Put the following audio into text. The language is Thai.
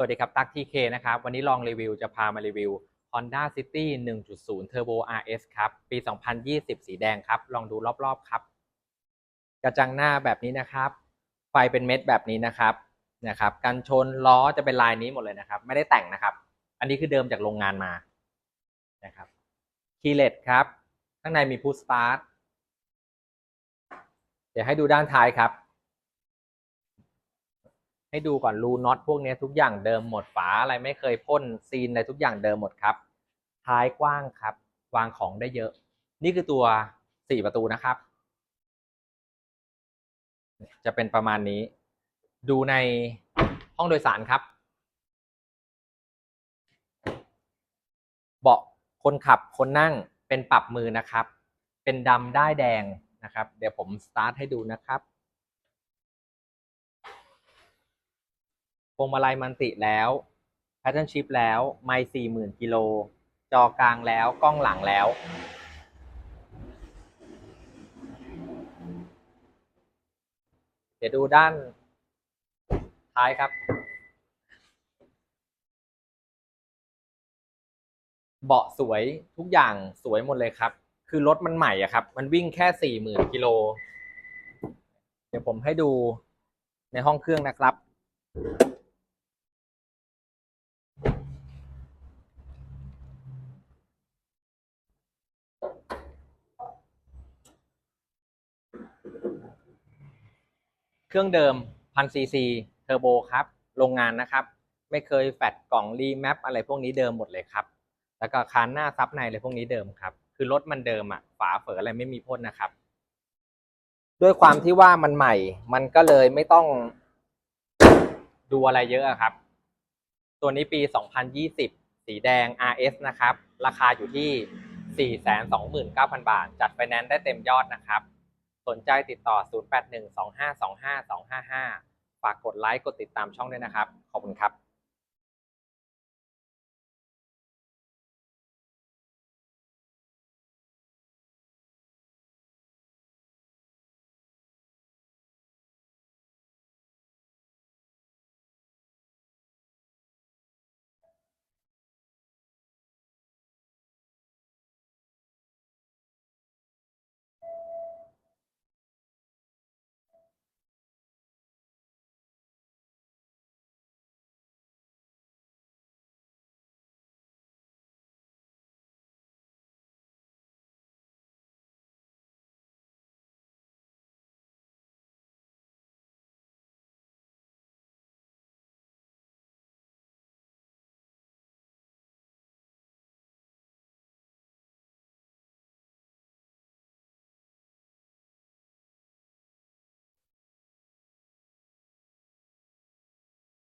วัสดีครับตั๊กทีเคนะครับ วันนี้ลองรีวิวจะพามารีวิว Honda City 1.0 Turbo RS ครับ ปี 2020 สีแดงครับ ลองดูรอบๆครับ กระจังหน้าแบบนี้นะครับ ไฟเป็นเม็ดแบบนี้นะครับนะครับกันชนล้อจะเป็นลายนี้หมดเลยนะครับ ไม่ได้แต่งนะครับ อันนี้คือเดิมจากโรงงานมานะครับคีย์เลสครับ ข้างในมีพุชสตาร์ทเดี๋ยวให้ดูด้านท้ายครับ ให้ดูก่อนรูน็อตพวกนี้ทุกอย่างเดิมหมดฝาอะไรไม่เคยพ่นซีนอะไรทุกอย่างเดิมหมดครับ ท้ายกว้างครับ วางของได้เยอะ นี่คือตัวสี่ประตูนะครับ จะเป็นประมาณนี้ ดูในห้องโดยสารครับ เบาะคนขับคนนั่งเป็นปรับมือนะครับ เป็นดำได้แดงนะครับ เดี๋ยวผมสตาร์ทให้ดูนะครับ วงมาลัยมันติแล้วแพทเทิร์นชิพแล้วไม่สี่หมื่นกิโล จอกลางแล้วกล้องหลังแล้ว เดี๋ยวดูด้านท้ายครับ เบาะสวยทุกอย่างสวยหมดเลยครับ คือรถมันใหม่อะครับ มันวิ่งแค่สี่หมื่นกิโล เดี๋ยวผมให้ดูในห้องเครื่องนะครับ เครื่องเดิมพันซีซีเทอร์โบครับ โรงงานนะครับ ไม่เคยแฟดกล่องรีแมปอะไรพวกนี้เดิมหมดเลยครับ แล้วก็คานหน้าซับในอะไรพวกนี้เดิมครับ คือรถมันเดิมอะฝาเฝออะไรไม่มีพ่นนะครับ ด้วยความที่ว่ามันใหม่ มันก็เลยไม่ต้องดูอะไรเยอะอะครับ ตัวนี้ปี 2020 สีแดง RS นะครับ ราคาอยู่ที่ 429,000 บาท จัดไฟแนนซ์ได้เต็มยอดนะครับ สนใจติดต่อ 0812525255 ฝากกดไลค์กดติดตามช่องด้วยนะครับ ขอบคุณครับ